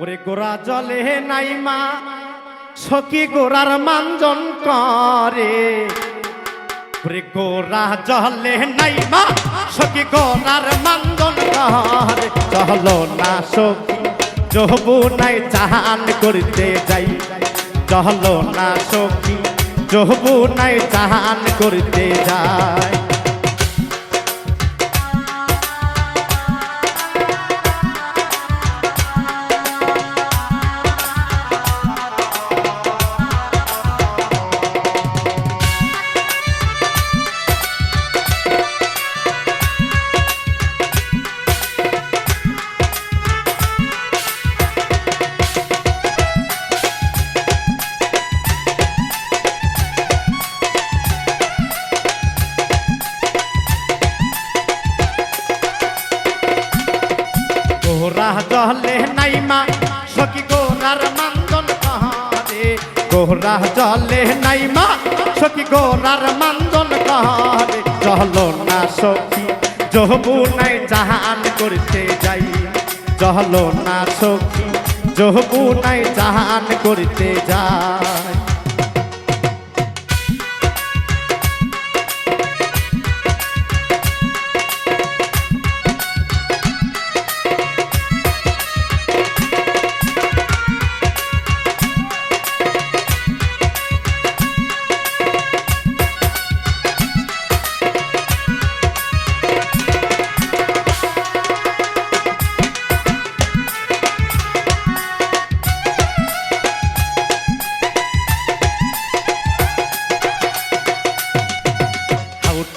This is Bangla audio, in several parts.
ওরে গোরা জলে নাই মা, সখী গোরার মানজন করে। ওরে গোরা জলে নাই মা, সখী গোরার মানজন করে। চলো না সখী জহবু নাই চাহান করতে যাই। চলো না সখী জহবু নাই চাহান করতে যাই। গোরা জলে নাই মা সখী গোরার মান্দন কাহারে? গোরা জলে নাই মা সখী গোরার মান্দন কাহারে? চলো না সখী জহবু নাই জাহান করতে যাই। চলো না সখী জহবু নাই জাহান করতে যাই।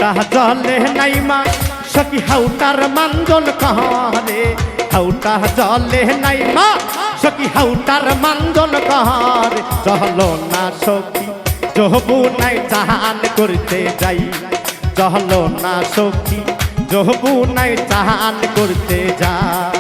হাউটা জলে নাই মা সখী হাউটার মানজন কাহারে। হাউটা জলে নাই মা সখী হাউটার মানজন কাহারে। চহলো না সখী জহবু নাই চাহান করতে যাই। চহলো না সখী জহবু নাই চাহান করতে যাই।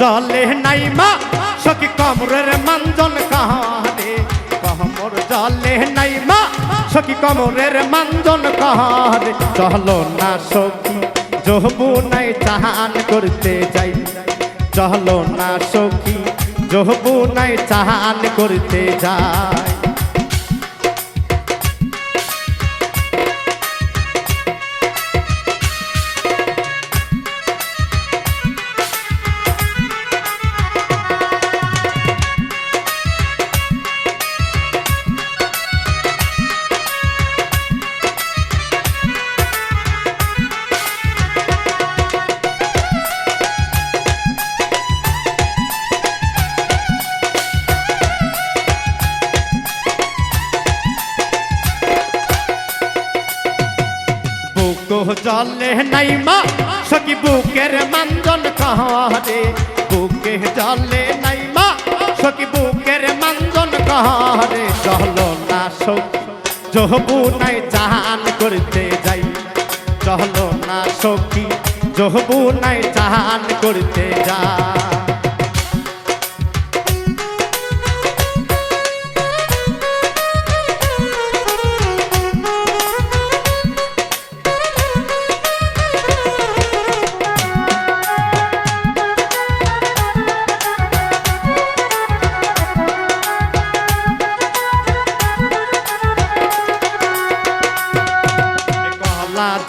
জলে নাই মা, সখী কমরের মানজন কাহারে? কমর জলে নাই মা, সখী কমরের মানজন কাহারে? চলো না সখি জহবু নাই চাহান করতে যাই। চলো না সখি জহবু নাই চাহান করতে যাই। বুক জলে নাই মা সখী বুকের মানজন কাহারে বুকে জলে নাই মা সখী বুকের মানজন কাহারে চলো না সখী জহবু নাই জাহান করতে যাই চলো না সখী জহবু নাই জাহান করতে যাই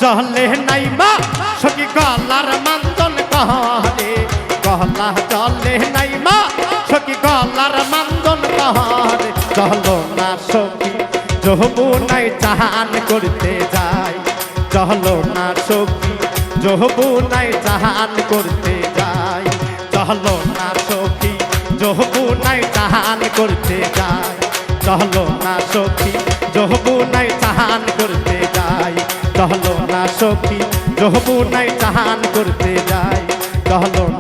জলে নাই মা সখী গলার মান্দন কহরে। গলা জলে নাই মা সখী গলার মান্দন কহরে। চলো না সখী জহবু নাই চাহান করতে যাই। চলো না সখী জহবু নাই চাহান করতে যাই। চলো না সখী জহবু নাই চাহান করতে যাই। চলো না সখী জহবু নাই চাহান করতে যাই। চলো সখী যহবুনাই চাহান করতে যায় চলো